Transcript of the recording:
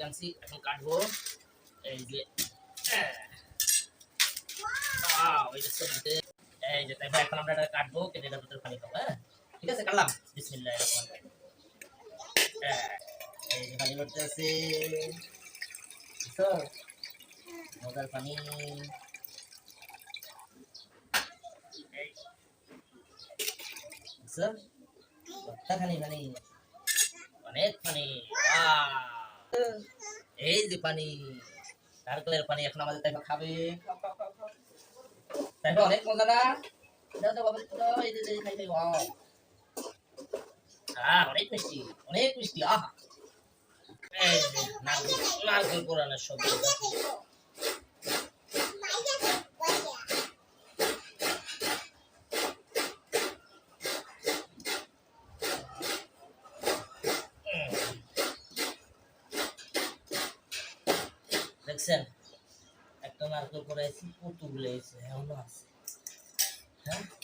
yang si avocado eh eh wow ini sebentar eh jadi saya kalau ada avocado kita dapat terpali kau eh kita sekarang Bismillahirrahmanirrahim eh ini paling sih itu modal kami Sir, what's that honey, honey? What's Ah! এই যে পানি নারকেলের পানি এখন আমাদের তাই খাবে অনেক মজা না অনেক মিষ্টি অনেক মিষ্টি আহ নারকেল নারকেল সবজি দেখছেন একটা নারকেল করে আছি কতগুলো এসে এখনো আছে হ্যাঁ